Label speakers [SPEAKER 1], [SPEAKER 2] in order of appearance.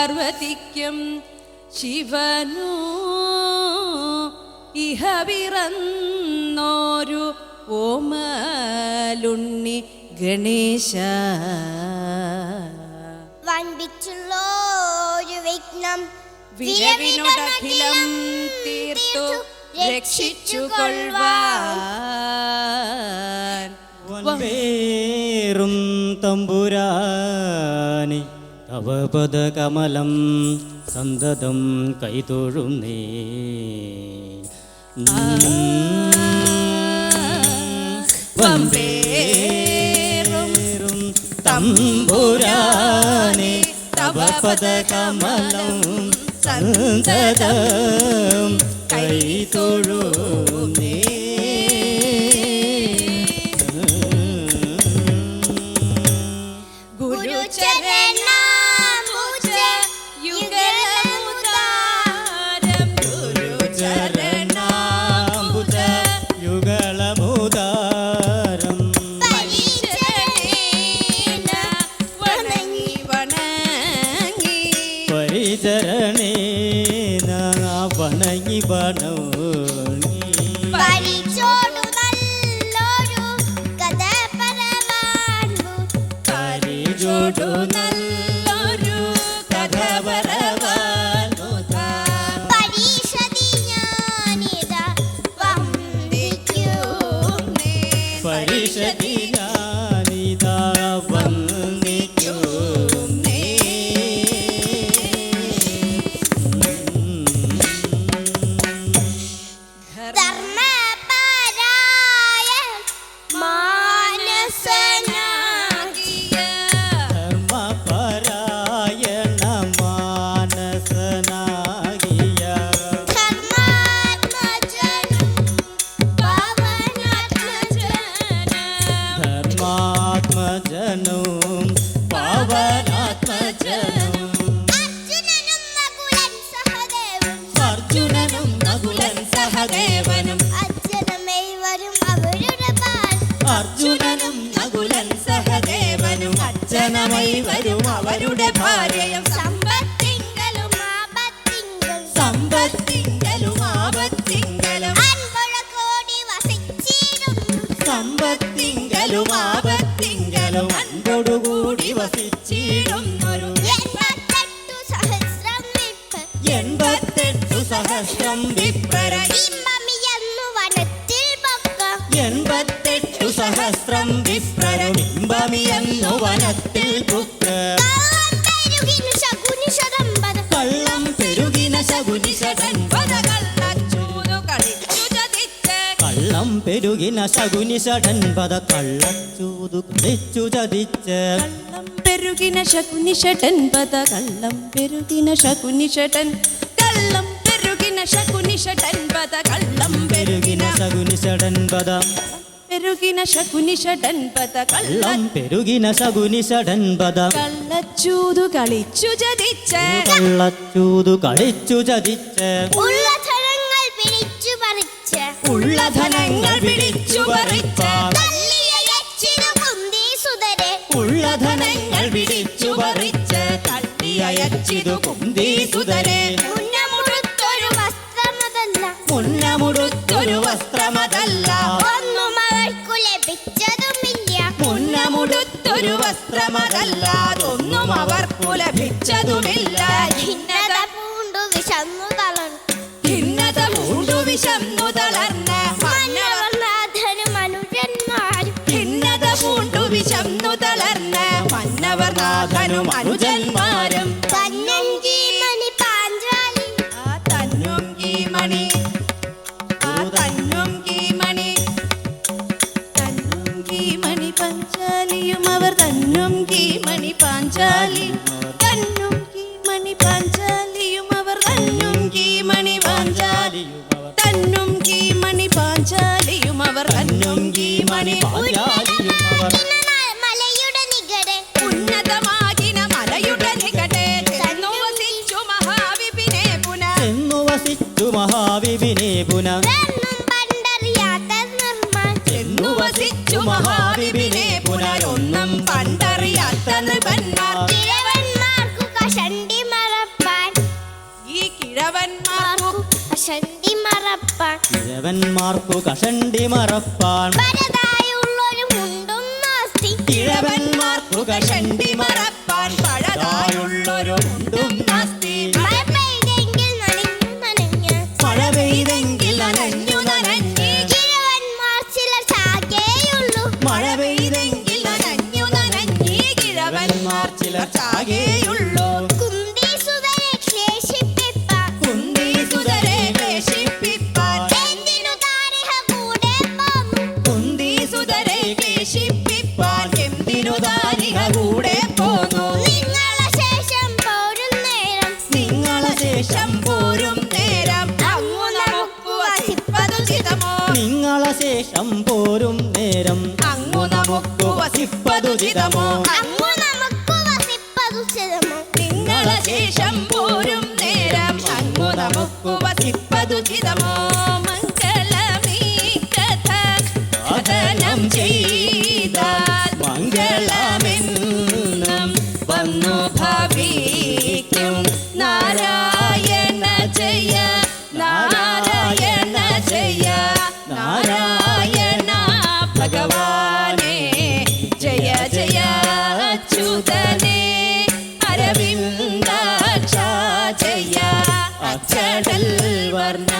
[SPEAKER 1] പാർവതിക്കും ശിവനു ഇഹവിറന്നോരു ഓമലുണ്ണി ഗണേശ.
[SPEAKER 2] വൻപിച്ചുള്ളോരു വിഘ്നം
[SPEAKER 1] വിരവിനോടഖിലം തീർത്തു രക്ഷിച്ചു കൊള്ളേറും
[SPEAKER 3] വൻപേറും തമ്പുരാനി സന്തതം കൈതൊഴും നീ.
[SPEAKER 1] വമ്പേറും
[SPEAKER 3] തമ്പുരാനെ തവപദകമലം സന്തതം കൈതൊഴുന്നേ
[SPEAKER 1] വണങ്ങി വണങ്ങി
[SPEAKER 2] പരിചോടു നല്ലൊരു കഥ.
[SPEAKER 3] പരിഷതി വിപ്രരമിമ്പമിയെന്നു വനത്തിൽ പുത്ര
[SPEAKER 2] കള്ളം പെരുകിനു ശകുനിഷടമ്പത്
[SPEAKER 3] കള്ളം പെരുകിന ശകുനി ഷടൻപത കള്ളച്ചൂതു കളിച്ചു ചതിച്ച്.
[SPEAKER 1] പെരുകിന ശകുനി ഷടൻ പദ കള്ളം പെരുകിന ശകുനി ഷടൻ കള്ളം പെരുകിന ശകുനി ഷടൻ പദ കള്ളം
[SPEAKER 3] പെരുകിന ശകുനി ഷടൻപത
[SPEAKER 1] പെരുകിന ശകുനി ഷടൻ പദ
[SPEAKER 3] കള്ളം പെരുകിന ശകുനി ഷടൻപത
[SPEAKER 1] കള്ളച്ചൂതു കളിച്ചു ചതിച്ച്.
[SPEAKER 3] കള്ളച്ചൂതു കളിച്ചു ചതിച്ച്.
[SPEAKER 2] ഉള്ള ധനങ്ങൾ പിടിച്ചു പറിച്ച്.
[SPEAKER 3] ഉള്ള ധനങ്ങൾ പിടിച്ചു
[SPEAKER 2] സുതരെ.
[SPEAKER 3] ഉള്ള ധനങ്ങൾ പിടിച്ചു പറിച്ച്. തട്ടിയയച്ചിതു കുന്തി സുതരെ.
[SPEAKER 2] മുന്നമുടുത്തൊരു വസ്ത്രമതല്ല.
[SPEAKER 3] മുന്നമുടുത്തൊരു വസ്ത്രമതല്ല.
[SPEAKER 2] ലഭിച്ചതുമില്ല.
[SPEAKER 3] പുന്നമുടുത്തൊരു വസ്ത്രമതല്ലാതൊന്നും അവർക്കു ലഭിച്ചതുമില്ല.
[SPEAKER 2] ഭിന്നത പൂണ്ടു വിശന്നു തളർന്നു.
[SPEAKER 1] ഭിന്നത പൂണ്ടു വിശന്നു തളർന്ന.
[SPEAKER 2] മന്നവർനാഥനും അനുജന്മാരും
[SPEAKER 1] ഭിന്നത പൂണ്ടു വിശന്നു തളർന്ന. മന്നവർനാഥനും അനുജന്മാരും കീമണി പഞ്ചാലിയും അവർ തന്നും കീമണി പാഞ്ചാലി. തന്നും കീമണി പാഞ്ചാലിയും അവർ തന്നും കീമണി പാഞ്ചാലിയും തന്നും കീമണി പാഞ്ചാലിയും അവർ തന്നും കീമണി ചെന്നു വസിച്ചു മഹാവിപിനെ പുനഃ.
[SPEAKER 3] കിഴവന്മാർക്കു കഷണ്ടി മറപ്പാൻ. കിഴവന്മാർക്കു കഷണ്ടി മറപ്പാൻ. പഴതായുള്ളൊരു മുണ്ടും നാസ്തി.
[SPEAKER 2] മഴ പെയ്തെങ്കിൽ നനഞ്ഞു. നനഞ്ഞ്
[SPEAKER 3] മഴ പെയ്തെങ്കിൽ നനഞ്ഞു. നനഞ്ഞ്.
[SPEAKER 2] കിഴവന്മാർ ചിലർ ചാകേയുള്ളൂ. ശേഷം പോരും നേരം. അങ്ങു നമുക്കു വസിപ്പതുചിതമോ
[SPEAKER 1] മംഗളമീ കഥ കഥനം ചെയ്താൽ മംഗളമെന്നും വന്നു ഭവിക്കും. നാരായണ ജയ നാരായണ ജയ നാരായണ ഭഗവാനേ. ജയ ജയ അച്യുതനേ. അരവിന്ദാക്ഷ ജയ അച്ചടൽ
[SPEAKER 3] വർണ